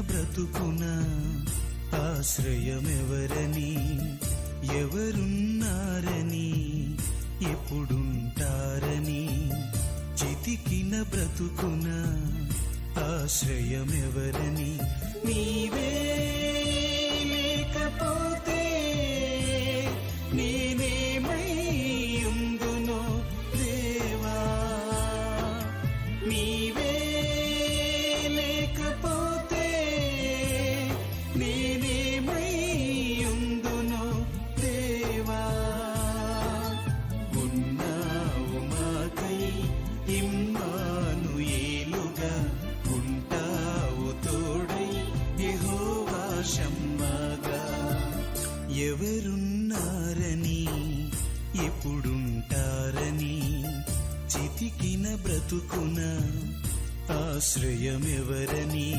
బ్రతుకున ఆశ్రయమెవరని ఎవరున్నారని ఎప్పుడుంటారని చితికిన బ్రతుకున ఆశ్రయమెవరని నీవే బ్రతుకున? ఆశ్రయమెవరని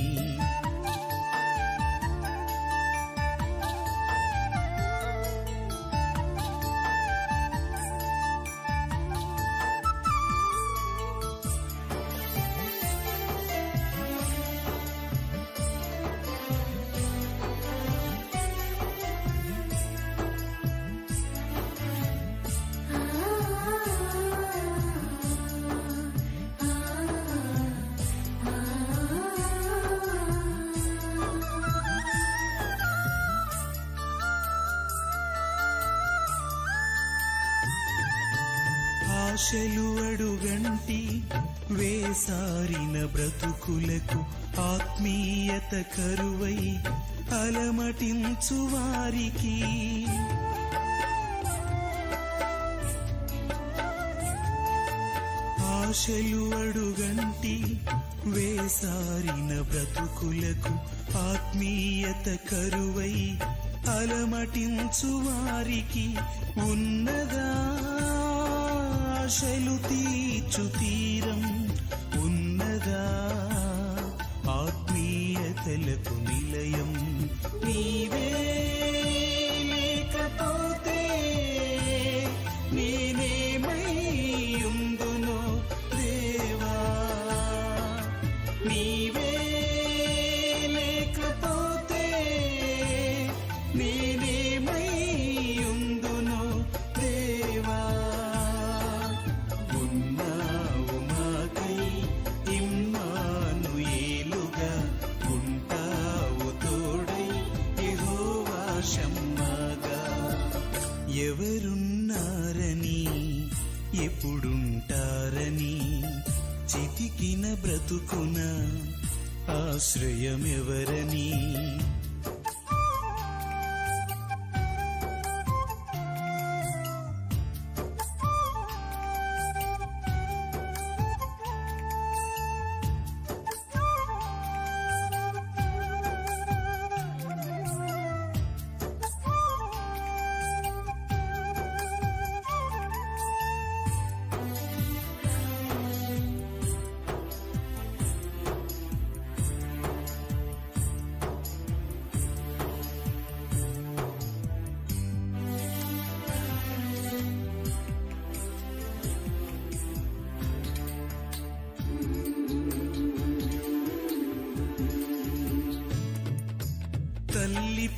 ఆశలు అడుగంటి వేసారిన బ్రతుకులకు ఆత్మీయత కరువై అలమటించు వారికి. ఆశలు అడుగంటి వేసారిన బ్రతుకులకు ఆత్మీయత కరువై అలమటించు వారికి ఉన్నదా? ఆశలు తీర్చు తీరం ఉన్నదా? ఆత్మీయతలకు నిలయం నీవే లేకపోతే నేనేమై ఉందునో దేవా? నీ ఎవరున్నారని ఎప్పుడుంటారని చితికిన బ్రతుకున ఆశ్రయమెవరని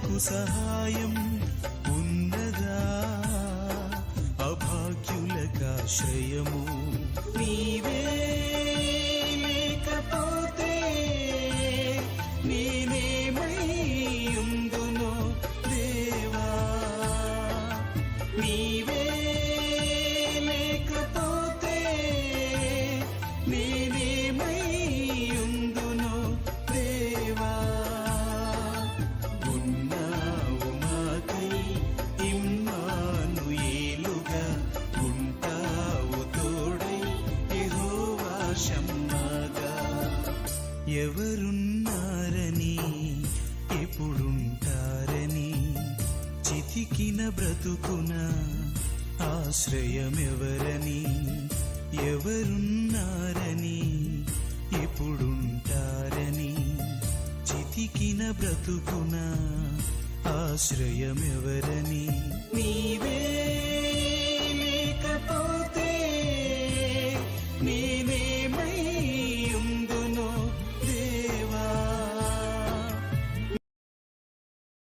అనాథలకు సహాయం ఉన్నదా? అభాగ్యులకాశ్రయము నీవే లేకపోతే నేనేమై ఉందునో దేవా? నీ ఎవరున్నారని ఎప్పుడుంటారని చితికిన బ్రతుకున ఆశ్రయమెవరని ఎవరున్నారని ఎప్పుడుంటారని చితికిన బ్రతుకున ఆశ్రయమెవరని. నీవే